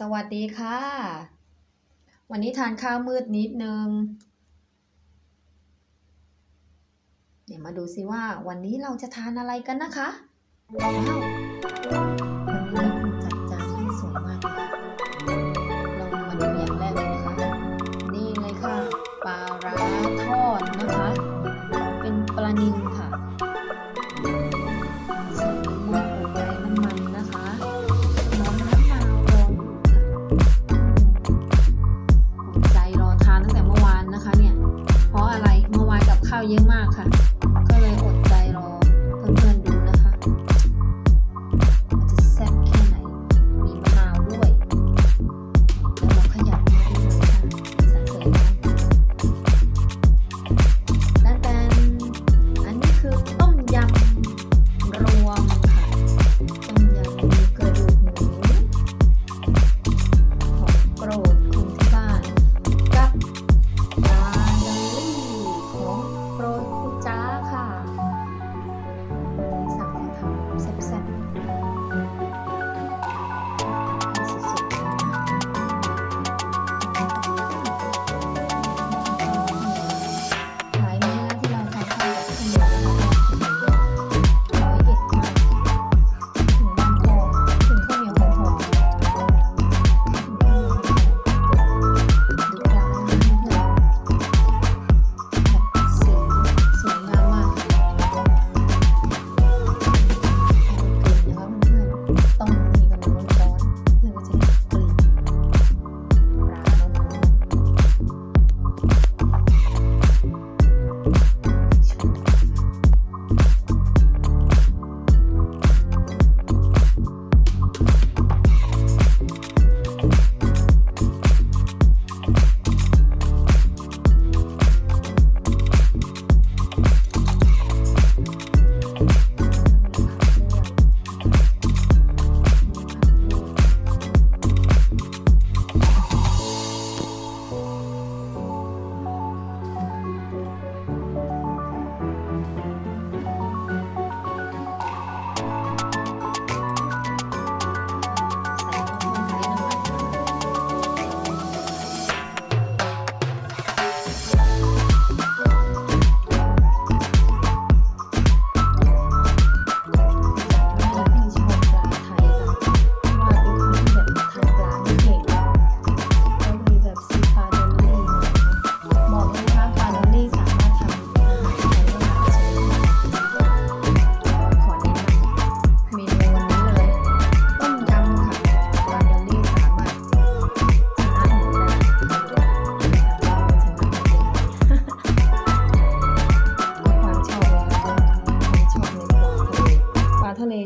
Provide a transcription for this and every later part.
สวัสดีค่ะ วันนี้ทานข้าวมืดนิดนึง เดี๋ยวมาดูซิว่าวันนี้เราจะทานอะไรกันนะคะว้าววันนี้คุณจัดจานให้สวยมากเลยค่ะเรามาดูอย่างแรกเลยนะคะ นี่เลยค่ะปลาร้าทอดนะคะ เป็นปลานิลค่ะ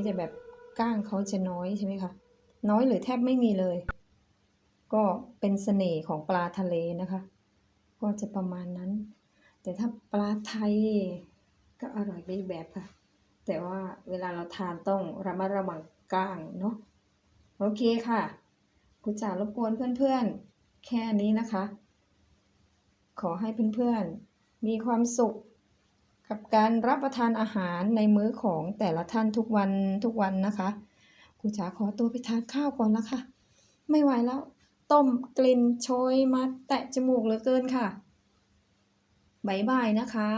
จะแบบก้างเขาจะน้อยใช่ไหมคะน้อยหรือแทบไม่มีเลย ก็เป็นเสน่ห์ของปลาทะเลนะคะ ก็จะประมาณนั้น แต่ถ้าปลาไทยก็อร่อยไปแบบค่ะ แต่ว่าเวลาเราทานต้องระมัดระวังก้างเนาะโอเคค่ะกูจ๋ารบกวนเพื่อนๆ แค่นี้นะคะ ขอให้เพื่อนๆ มีความสุข กับการรับประทานอาหารในมื้อของแต่ละท่านทุกวันทุกวันนะคะกูจ๋าขอตัวไปทานข้าวก่อนล้วค่ะไม่ไหวแล้ว ต้มกลิ่นโชยมาแตะจมูกเหลือเกินค่ะบายบายนะคะ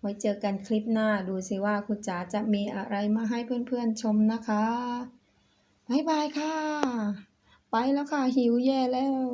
ไว้เจอกันคลิปหน้าดูสิว่าคุณจ๋าจะมีอะไรมาให้เพื่อนๆชมนะคะบายบายค่ะ ไปแล้วค่ะหิวแย่แล้ว